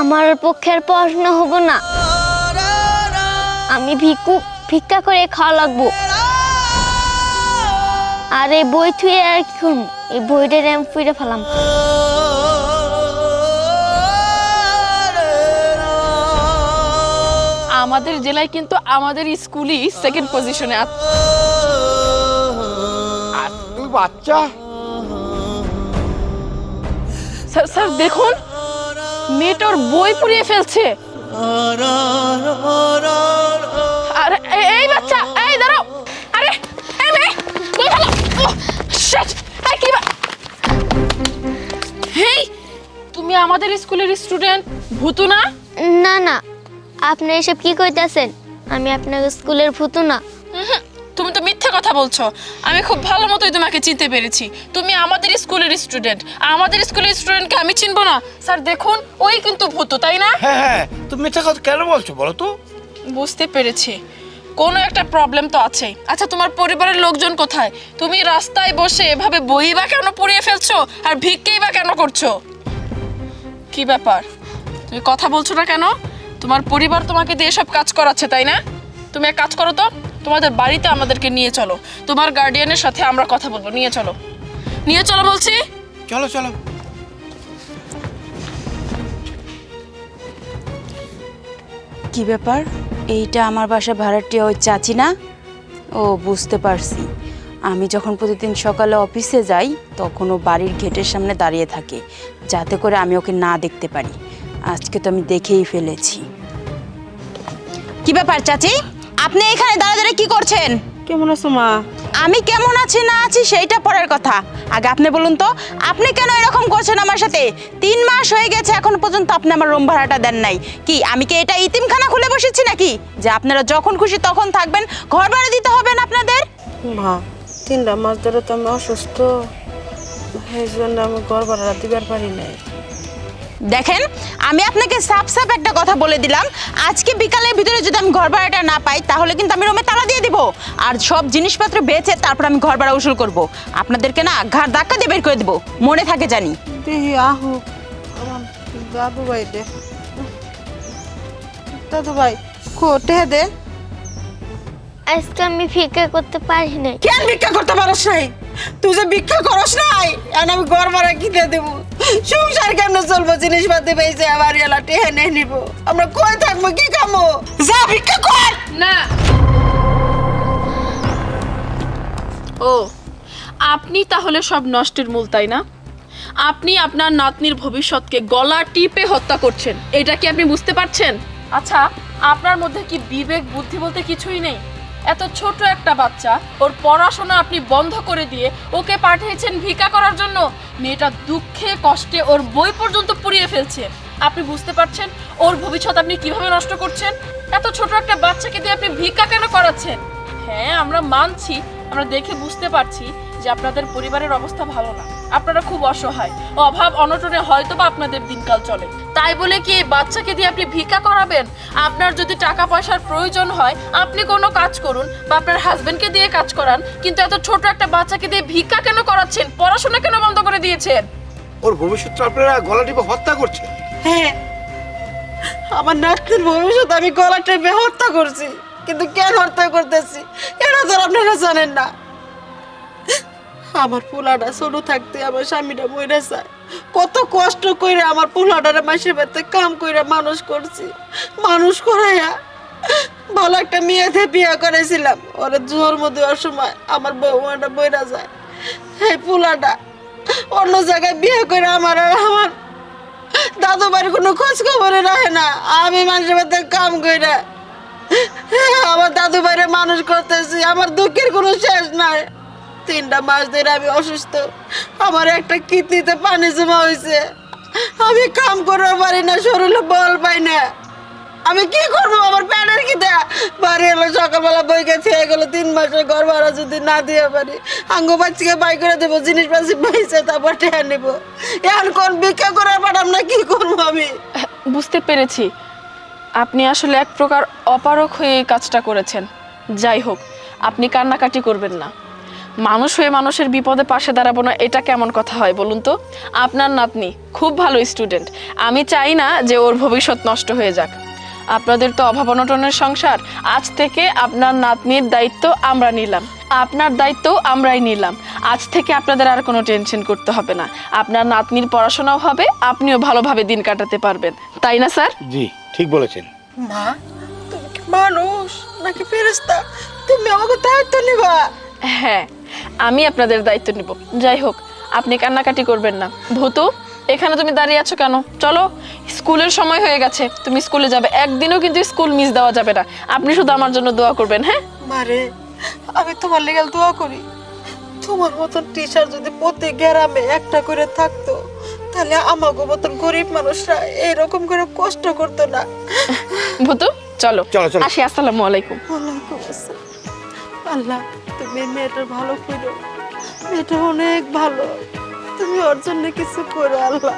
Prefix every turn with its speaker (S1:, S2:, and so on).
S1: আমার পক্ষের প্রশ্ন হব না। আমি ভিক্ষু ভিক্ষা করে খাওয়া লাগবো। আর এই বই থুয়ে আর কি করব? এই বইটা আমি ফিরে ফেলাম।
S2: আমাদের জেলায় কিন্তু আমাদের স্কুলই সেকেন্ড পজিশনে আছে
S3: তুই বাচ্চা?
S2: স্যার স্যার দেখুন। মেয়েটার বই পুড়িয়ে ফেলছে। আরে এই বাচ্চা এই দাঁড়াও। আরে এই মেয়ে বই ফেলো। ওহ, কি হেই তুমি আমাদের স্কুলের স্টুডেন্ট ভূতু না?
S1: না না আপনি এসব কি কইতাছেন? আমি আপনার স্কুলের ভূতু না।
S2: উহুম, তুমি তো মিথ্যা কথা বলছো। আমি খুব ভালো মতোই তোমাকে চিনতে পেরেছি। তুমি আমাদের স্কুলের স্টুডেন্ট আমাদের স্কুলের স্টুডেন্টকে আমি চিনবো না। স্যার দেখুন ওই কিন্তু ভূত তাই না?
S3: হ্যাঁ হ্যাঁ তুমি মিথ্যা কথা কেন বলছো বলো তো?
S2: বুঝতে পেরেছি। কোনো একটা প্রবলেম তো আছেই। আচ্ছা তোমার পরিবারের লোকজন কোথায়? তুমি রাস্তায় বসে এভাবে বই বা কেন পড়িয়ে ফেলছো? আর ভিক্ষেই বা কেন করছ? কি ব্যাপার? তুমি কথা বলছো না কেন? তোমার পরিবার তোমাকে দিয়ে সব কাজ করাচ্ছে তাই না? তুমি এক কাজ করো তো। তোমাদের বাড়িতে আমাদেরকে নিয়ে চলো। তোমার গার্ডিয়ানের সাথে আমরা কথা বলব। নিয়ে চলো। নিয়ে চলো বলছি।
S3: চলো চলো।
S4: কি ব্যাপার? এইটা আমার বাসা ভাড়াটিয়া ওই চাচি না? ও বুঝতে পারছি। আমি যখন প্রতিদিন সকালে অফিসে যাই তখন ও বাড়ির গেটের সামনে দাঁড়িয়ে থাকে যাতে করে আমি ওকে না দেখতে পারি। আজকে তো আমি দেখেই ফেলেছি। কি ব্যাপার চাচি? আপনি এখানে দাঁড়া দাঁড়িয়ে কি করছেন?
S5: কেমন আছো মা?
S4: আমি কেমন আছি না আছি সেইটা পরের কথা। আগে আপনি বলুন তো আপনি কেন এরকম করছেন আমার সাথে? তিন মাস হয়ে গেছে এখন পর্যন্ত আপনি আমার রুম ভাড়াটা দেন নাই। কি আমি কি এটা ইতিমখানা খুলে বসেছি নাকি? যে আপনারা যখন খুশি তখন থাকবেন ঘর ভাড়া দিতে হবে না আপনাদের?
S5: মা তিনটা মাস ধরে তো আমি অসুস্থ। এই জন্য আমি ঘর ভাড়া দিবার পারি নাই।
S4: দেখেন আমি আপনাকে সাফ সাফ একটা কথা বলে দিলাম। আজকে বিকালের ভিতরে যদি আমি ঘর ভাড়াটা না পাই তাহলে কিন্তু আমি রুমে তালা দিয়ে দিব। আর সব জিনিসপত্র বেচে তারপর আমি ঘর ভাড়া উসুল করব। আপনাদেরকে না ঘাড় ধাক্কা দিয়ে বের করে দেবো। মনে থাকে জানি।
S5: দেখি আহু আমার দাদু ভাই দে। দাদু ভাই কোটে দে।
S1: আজকে আমি ভিক্ষা করতে পারি নাই
S5: কেন ভিক্ষা করতে পারস নাই? তুই যে ভিক্ষা করস নাই আর আমি ঘর ভাড়া কি দিয়ে দেবো। সংসার কেমনে চলবো? জিনিসপাতি পেয়েছে আবার এলা টেহে নিয়ে নিব। আমরা কই থাকব? কি কামো যা ভিক্ষা কর!
S2: না। ও আপনি তাহলে সব নষ্টের মূল তাই না? আপনি আপনার নাতনির ভবিষ্যৎকে গলা টিপে হত্যা করছেন। এটা কি আপনি বুঝতে পারছেন? আচ্ছা আপনার মধ্যে কি বিবেক বুদ্ধি বলতে কিছুই নেই? এত ছোট একটা বাচ্চা, ওর পড়াশোনা আপনি বন্ধ করে দিয়ে ওকে পাঠিয়েছেন ভিকা করার জন্য, মেয়েটা দুঃখে কষ্টে ওর বই পর্যন্ত পুড়িয়ে ফেলছে। আপনি বুঝতে পারছেন ওর ভবিষ্যৎ আপনি কীভাবে নষ্ট করছেন? এত ছোট একটা বাচ্চাকে দিয়ে আপনি ভিকা কেন করাচ্ছেন? হ্যাঁ আমরা মানছি আমরা দেখে বুঝতে পারছি যে আপনাদের পরিবারের অবস্থা ভালো না। আপনারা খুব অসহায়। অভাব অনটনে হয়তো বা আপনাদের দিনকাল চলে। তাই বলে কি এই বাচ্চাকে দিয়ে আপনি ভিক্ষা করাবেন? আপনার যদি টাকা পয়সার প্রয়োজন হয় আপনি কোনো কাজ করুন বা আপনার হাজবেন্ডকে দিয়ে কাজ করান কিন্তু এত ছোট একটা বাচ্চাকে দিয়ে ভিক্ষা কেন করাচ্ছেন? পড়াশোনা কেন বন্ধ করে দিয়েছেন?
S3: ওর ভবিষ্যৎটা আপনারা গলা টিপে হত্যা করছে
S5: হ্যাঁ। আমার নাতির ভবিষ্যৎ আমি গলা টেপে হত্যা করছি। কিন্তু কেন হত্যা করতেছি? এটা তো আপনারা জানেন না? আমার পোলাটা ছোট থাকতে আমার স্বামীটা মরে যায়। কত কষ্ট করে আমার পোলাটারে মাসের বাড়িতে কাম করে মানুষ করছি। মানুষ করাইয়া ভালো একটা মেয়েতে বিয়ে করেছিলাম ওরা জোর দেওয়ার সময় আমার বৌমাটা বইরা যায়। এই পোলাটা অন্য জায়গায় বিয়ে করে আমার আর আমার দাদু বাড়ির কোনো খোঁজ খবরে রাখে না। আমি মানুষের মধ্যে কাম কইরা আমার দাদু বাইরে মানুষ করতেছি, আমার দুঃখের কোনো শেষ নাই। তিনটা মাস ধরে আমি অসুস্থ, আমার একটা কিডনিতে পানি জমা হয়েছে। আমি কাম করতে পারি না, শরীরে বল পাই না। আমি কি করব, আমার প্যানের কি দেয়া বাড়ি এলো, সকালবেলা বই গেছে এগুলো তিন মাসের ঘর ভাড়া যদি না দিয়ে পারি, আঙ্গ বাচ্চাকে বাই করে দেবো, জিনিস পাচ্ছি পাইছে তারপর টেয়া নেব। এখন কোন ভিক্ষা করে পাঠাম না, কি করব আমি?
S2: বুঝতে পেরেছি। আপনি আসলে এক প্রকার অপারক হয়ে কাজটা করেছেন। যাই হোক, আপনি কান্নাকাটি করবেন না। মানুষ হয়ে মানুষের বিপদে পাশে দাঁড়াবো না, এটা কেমন কথা হয় বলুন তো? আপনার নাতনি খুব ভালো স্টুডেন্ট আমি চাই না যে ওর ভবিষ্যৎ নষ্ট হয়ে যাক। আপনাদের তো অভাব অনটনের সংসার, আজ থেকে আপনার নাতনির দায়িত্ব আমরা নিলাম। আপনার দায়িত্ব আমরাই নিলাম। আজ থেকে আপনাদের আর কোনো টেনশন করতে হবে না। আপনার নাতনির পড়াশোনাও হবে আপনিও ভালোভাবে দিন কাটাতে পারবেন। তাই না স্যার?
S3: জি ঠিক বলেছেন।
S5: মা তুমি কি মানুষ নাকি ফেরেস্তা তুমি আমাকে দায়িত্ব নিবা।
S2: হ্যাঁ আমি আপনাদের দায়িত্ব নিব। যাই হোক আপনি কান্নাকাটি করবেন না। ভূতু এখানে তুমি দাঁড়িয়ে আছো কেন? চলো স্কুলের সময় হয়ে গেছে। তুমি স্কুলে যাবে। একদিনও কিন্তু স্কুল মিস দেওয়া যাবে না। আপনি শুধু আমার জন্য দোয়া করবেন হ্যাঁ?
S5: মারে আমি তোমার লেগাল দোয়া করি। তোমার মতন টিচার যদি প্রতি গ্রামে একটা করে থাকতো তাহলে আমাকে মতন গরিব মানুষরা এরকম করে কষ্ট করতো না।
S2: ভূতু চলো।
S3: চলো, চলো।
S2: আসি আসসালামু আলাইকুম।
S5: ওয়ালাইকুম আসসালাম। আল্লাহ তুমি মেয়েটার ভালো করো মেয়েটা অনেক ভালো। তুমি ওর জন্য কিছু করো আল্লাহ।